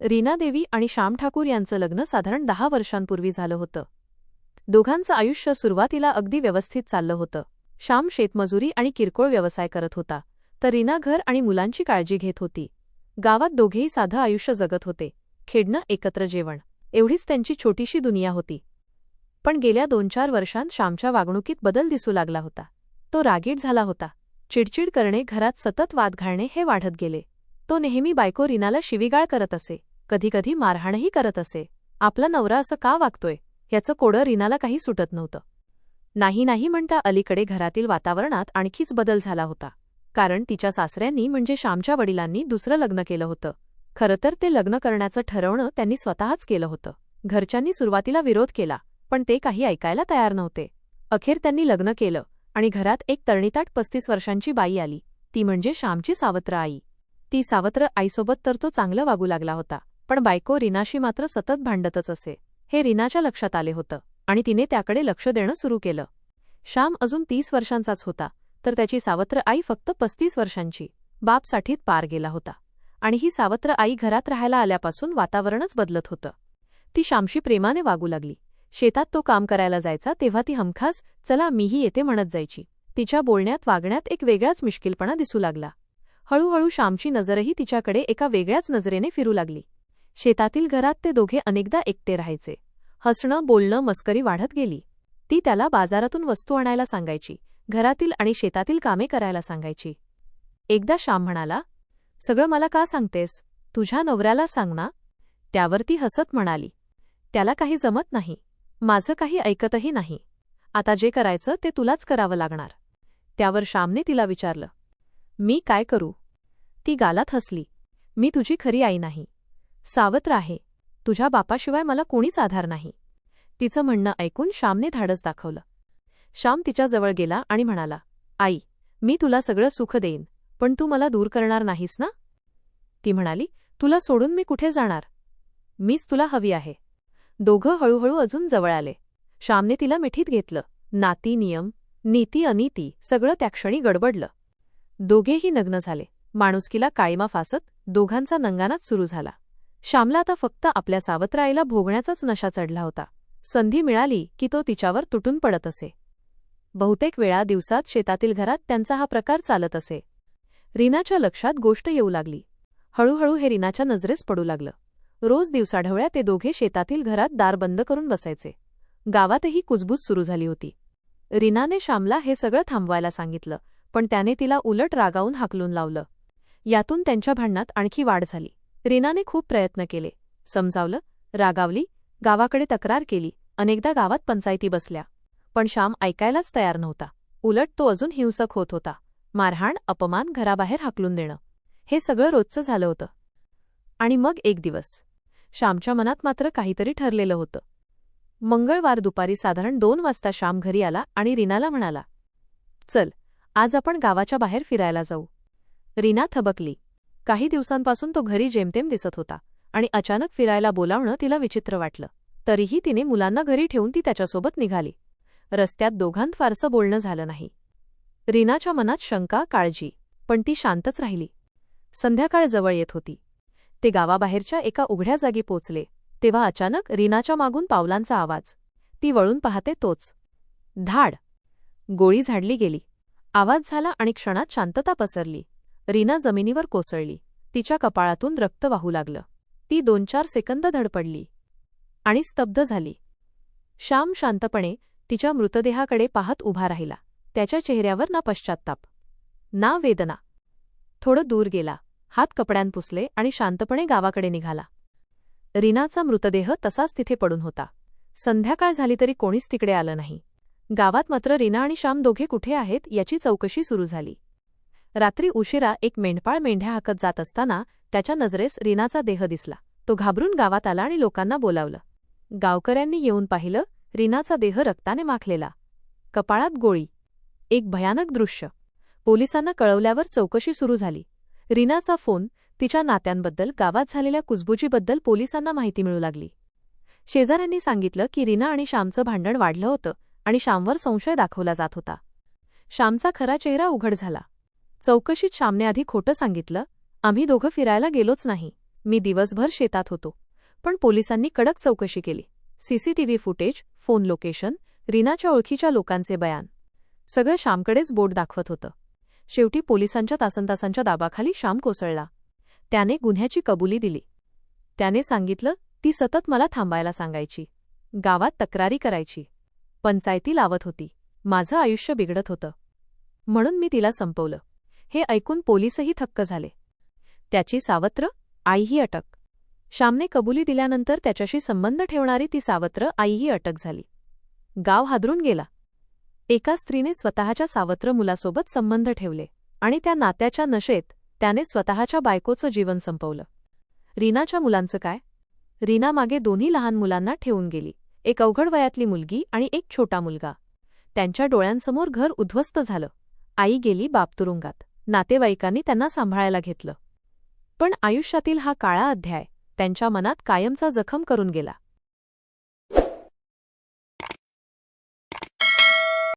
रीना देवी आणि श्याम ठाकूर यांचं लग्न साधारण दहा वर्षांपूर्वी झालं होतं. दोघांचं आयुष्य सुरुवातीला अगदी व्यवस्थित चाललं होतं. श्याम शेतमजुरी आणि किरकोळ व्यवसाय करत होता तर रीना घर आणि मुलांची काळजी घेत होती. गावात दोघेही साधं आयुष्य जगत होते खेडणं एकत्र जेवण एवढीच त्यांची छोटीशी दुनिया होती. पण गेल्या दोन चार वर्षांत श्यामच्या वागणुकीत बदल दिसू लागला होता. तो रागीट झाला होता. चिडचिड करणे घरात सतत वाद घालणे हे वाढत गेले. तो नेहमी बायको रीनाला शिवीगाळ करत असे. कधीकधी मारहाणही करत असे. आपला नवरा असं का वागतोय? याचं कोडं रीनाला काही सुटत नव्हतं. नाही नाही म्हणता अलीकडे घरातील वातावरणात आणखीच बदल झाला होता. कारण तिच्या सासऱ्यांनी म्हणजे श्यामच्या वडिलांनी दुसरं लग्न केलं होतं. खरं तर ते लग्न करण्याचं ठरवणं त्यांनी स्वतःच केलं होतं. घरच्यांनी सुरुवातीला विरोध केला पण ते काही ऐकायला तयार नव्हते. अखेर त्यांनी लग्न केलं आणि घरात एक तरणीताट पस्तीस वर्षांची बाई आली. ती म्हणजे श्यामची सावत्र आई. ती सावत्र आईसोबत तर तो चांगलं वागू लागला होता. पण बायको रीनाशी मात्र सतत भांडतच असे. हे रीनाच्या लक्षात आले होतं आणि तिने त्याकडे लक्ष देणं सुरू केलं. श्याम अजून तीस वर्षांचाच होता तर त्याची सावत्र आई फक्त पस्तीस वर्षांची. बापसाठीत पार गेला होता. आणि ही सावत्र आई घरात राहायला आल्यापासून वातावरणच बदलत होतं. ती श्यामशी प्रेमाने वागू लागली. शेतात तो काम करायला जायचा तेव्हा ती हमखास चला मीही येते म्हणत जायची. तिच्या बोलण्यात वागण्यात एक वेगळाच मिश्किलपणा दिसू लागला. हळूहळू श्यामची नजरही तिच्याकडे एका वेगळ्याच नजरेने फिरू लागली. शेतातील घरात ते दोघे अनेकदा एकटे राहायचे. हसणं बोलणं मस्करी वाढत गेली. ती त्याला बाजारातून वस्तू आणायला सांगायची घरातील आणि शेतातील कामे करायला सांगायची. एकदा श्याम म्हणाला सगळं मला का सांगतेस? तुझ्या नवऱ्याला सांग ना. त्यावर ती हसत म्हणाली त्याला काही जमत नाही. माझं काही ऐकतही नाही. आता जे करायचं ते तुलाच करावं लागणार. त्यावर श्यामने तिला विचारलं मी काय करू? ती गालात हसली मी तुझी खरी आई नाही. सावत्र आहे. तुझ्या बापाशिवाय मला कोणीच आधार नाही. तिचं म्हणणं ऐकून श्यामने धाडस दाखवलं. श्याम तिच्याजवळ गेला आणि म्हणाला आई मी तुला सगळं सुख देईन पण तू मला दूर करणार नाहीस ना? ती म्हणाली तुला सोडून मी कुठे जाणार? मीच तुला हवी आहे. दोघं हळूहळू अजून जवळ आले. श्यामने तिला मिठीत घेतलं. नाती नियम नीती अनिती सगळं त्या क्षणी गडबडलं. दोघेही नग्न झाले. माणुसकीला काळीमा फासत दोघांचा नंगानाच सुरू झाला. श्यामला आता फक्त आपल्या सावत्र आईला भोगण्याचाच नशा चढला होता. संधी मिळाली की तो तिच्यावर तुटून पडत असे. बहुतेक वेळा दिवसात शेतातील घरात त्यांचा हा प्रकार चालत असे. रीनाच्या लक्षात गोष्ट येऊ लागली. हळूहळू हे रीनाच्या नजरेस पडू लागलं. रोज दिवसाढवळ्या ते दोघे शेतातील घरात दार बंद करून बसायचे. गावातही कुजबूज सुरू झाली होती. रीनाने श्यामला हे सगळं थांबवायला सांगितलं पण त्याने तिला उलट रागावून हाकलून लावलं. यातून त्यांच्या भांडणात आणखी वाढ झाली. रीनाने खूप प्रयत्न केले. समजावलं रागावली गावाकडे तक्रार केली. अनेकदा गावात पंचायती बसल्या. पण श्याम ऐकायलाच तयार नव्हता. उलट तो अजून हिंसक होत होता. मारहाण अपमान घराबाहेर हाकलून देणं. हे सगळं रोजचं झालं होतं. आणि मग एक दिवस. श्यामच्या मनात मात्र काहीतरी ठरलेलं होतं. मंगळवार दुपारी साधारण दोन वाजता श्याम घरी आला आणि रीनाला म्हणाला चल आज आपण गावाच्या बाहेर फिरायला जाऊ. रीना थबकली. काही दिवसांपासून तो घरी जेमतेम दिसत होता आणि अचानक फिरायला बोलावणं तिला विचित्र वाटलं. तरीही तिने मुलांना घरी ठेवून ती त्याच्यासोबत निघाली. रस्त्यात दोघांत फारसं बोलणं झालं नाही. रीनाच्या मनात शंका काळजी पण ती शांतच राहिली. संध्याकाळ जवळ येत होती. ते गावाबाहेरच्या एका उघड्या जागी पोचले तेव्हा अचानक रीनाच्या मागून पावलांचा आवाज. ती वळून पाहते तोच. धाड! गोळी झाडली गेली. आवाज झाला आणि क्षणात शांतता पसरली. रीना जमिनीवर कोसळली. तिच्या कपाळातून रक्त वाहू लागलं. ती दोन चार सेकंद धडपडली आणि स्तब्ध झाली. श्याम शांतपणे तिच्या मृतदेहाकडे पाहत उभा राहिला. त्याच्या चेहऱ्यावर ना पश्चात्ताप ना वेदना. थोडं दूर गेला. हात कपड्यान पुसले आणि शांतपणे गावाकडे निघाला. रीनाचा मृतदेह तसाच तिथे पडून होता. संध्याकाळ झाली तरी कोणीच तिकडे आलं नाही. गावात मात्र रीना आणि श्याम दोघे कुठे आहेत याची चौकशी सुरू झाली. रात्री उशिरा एक मेंढपाळ मेंढ्या हाकत जात असताना त्याच्या नजरेस रीनाचा देह दिसला. तो घाबरून गावात आला आणि लोकांना बोलावलं. गावकऱ्यांनी येऊन पाहिलं रीनाचा देह रक्ताने माखलेला. कपाळात गोळी. एक भयानक दृश्य. पोलिसांना कळवल्यावर चौकशी सुरू झाली. रीनाचा फोन तिच्या नात्यांबद्दल गावात झालेल्या कुजबुजीबद्दल पोलिसांना माहिती मिळू लागली. शेजाऱ्यांनी सांगितलं की रीना आणि श्यामचं भांडण वाढलं होतं आणि श्यामवर संशय दाखवला जात होता. श्यामचा खरा चेहरा उघड झाला. चौकशीत श्यामने आधी खोटं सांगितलं आम्ही दोघं फिरायला गेलोच नाही. मी दिवसभर शेतात होतो. पण पोलिसांनी कडक चौकशी केली. सीसीटीव्ही फुटेज फोन लोकेशन रीनाच्या ओळखीच्या लोकांचे बयान. सगळं श्यामकडेच बोट दाखवत होतं. शेवटी पोलिसांच्या तासनतासांच्या दाबाखाली श्याम कोसळला. त्याने गुन्ह्याची कबुली दिली. त्याने सांगितलं ती सतत मला थांबायला सांगायची. गावात तक्रारी करायची. पंचायती लावत होती. माझं आयुष्य बिघडत होतं. म्हणून मी तिला संपवलं. हे ऐकून पोलीसही थक्क झाले. त्याची सावत्र आईही अटक. श्यामने कबुली दिल्यानंतर त्याच्याशी संबंध ठेवणारी ती सावत्र आईही अटक झाली. गाव हादरून गेला. एका स्त्रीने स्वतःच्या सावत्र मुलासोबत संबंध ठेवले आणि त्या नात्याच्या नशेत त्याने स्वतःच्या बायकोचं जीवन संपवलं. रीनाच्या मुलांचं काय? रीना मागे दोन्ही लहान मुलांना ठेवून गेली. एक अवघड वयातली मुलगी आणि एक छोटा मुलगा. त्यांच्या डोळ्यांसमोर घर उद्ध्वस्त झालं. आई गेली बापतुरुंगात. नातेवाईकांनी त्यांना सांभाळायला घेतलं. पण आयुष्यातील हा काळा अध्याय त्यांच्या मनात कायमचा जखम करून गेला.